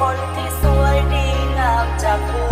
คนที่สวยดีงามจากคุณ